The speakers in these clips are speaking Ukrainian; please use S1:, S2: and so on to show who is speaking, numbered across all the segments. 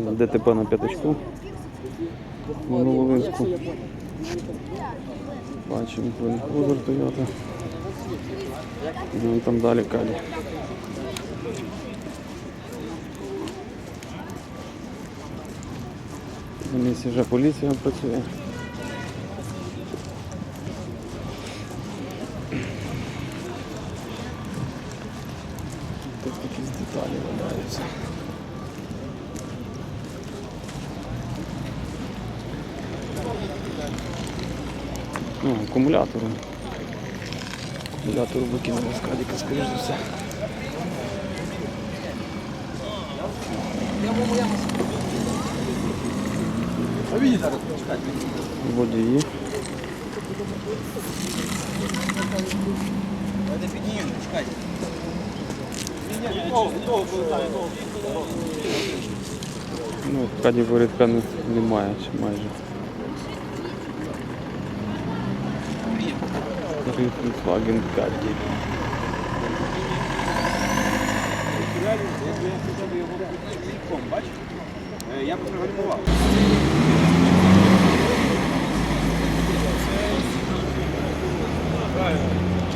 S1: ДТП на п'ятачку. В Новолинську. Бачимо Крузер Toyota. Ну, там далі Калі. На місці вже поліція працює. Тут якісь деталі валяються. Ну, акумулятори. Акумулятор викинули з кадіка, скоріш за все. Водії. Ну, каді порядка немає майже. Volkswagen Caddy.
S2: Я б пригальмував.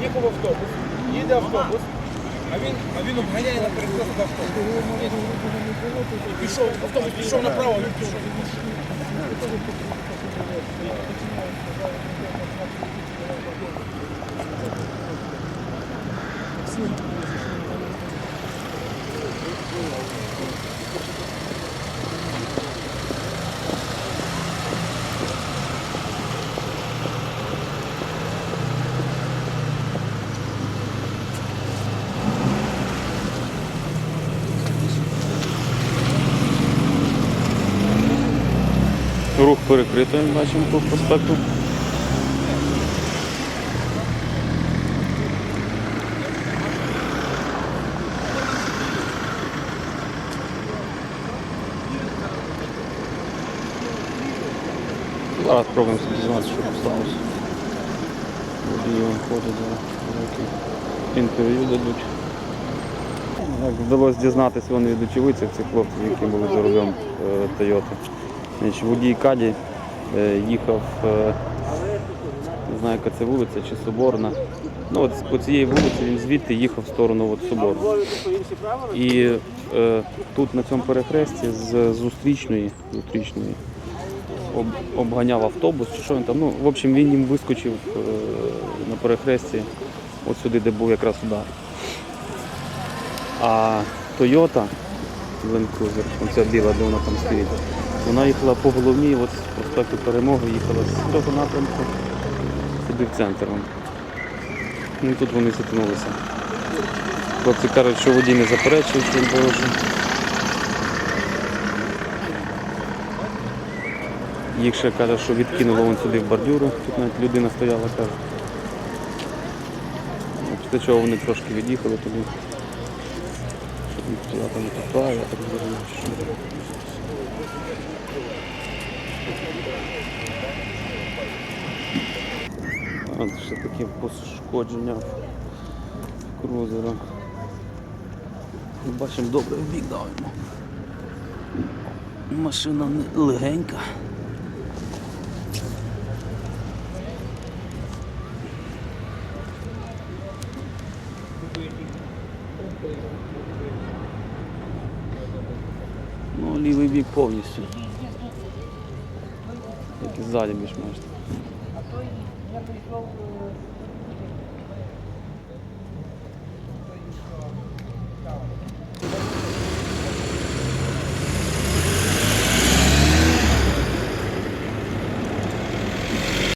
S2: Їхав автобус, їде автобус, а він, а він обганяє на перекресток автобус. І пішов, автобус пішов направо, а він пішов.
S1: Рух перекритий, бачимо по проспекту. Зараз спробуємо дізнатися, що сталося. Водії ходять. Інтерв'ю дадуть. Як вдалося дізнатися вони від очевидців, цих хлопців, які були за рулем е, Тойоти. Водій Каді е, їхав, е, не знаю, яка це вулиця чи Соборна. Ну, от по цієї вулиці він звідти їхав в сторону от, Соборну. І е, тут на цьому перехресті з зустрічної, зустрічної об, обганяв автобус, чи що він там. Ну, в общем, він їм вискочив е, на перехресті от сюди, де був якраз удар. А Toyota Land Cruiser, оця біла, де вона там стоїть, вона їхала по головній, от з проспекту Перемоги їхала з того напрямку сюди в центр. Ну тут вони зіткнулися. Хлопці кажуть, що водій не заперечує, що він порушив. Їх ще каже, що відкинуло вон сюди в бордюру, тут навіть людина стояла, каже. Ну, Після чого вони трошки від'їхали туди. Що там така, я так зрозумів, що. Ще таке пошкодження крузера. Бачимо, добре бік дав йому. Машина легенька. Ну, лівий бік повністю. Як і ззаді більш-менш.
S3: пішов. Thank you.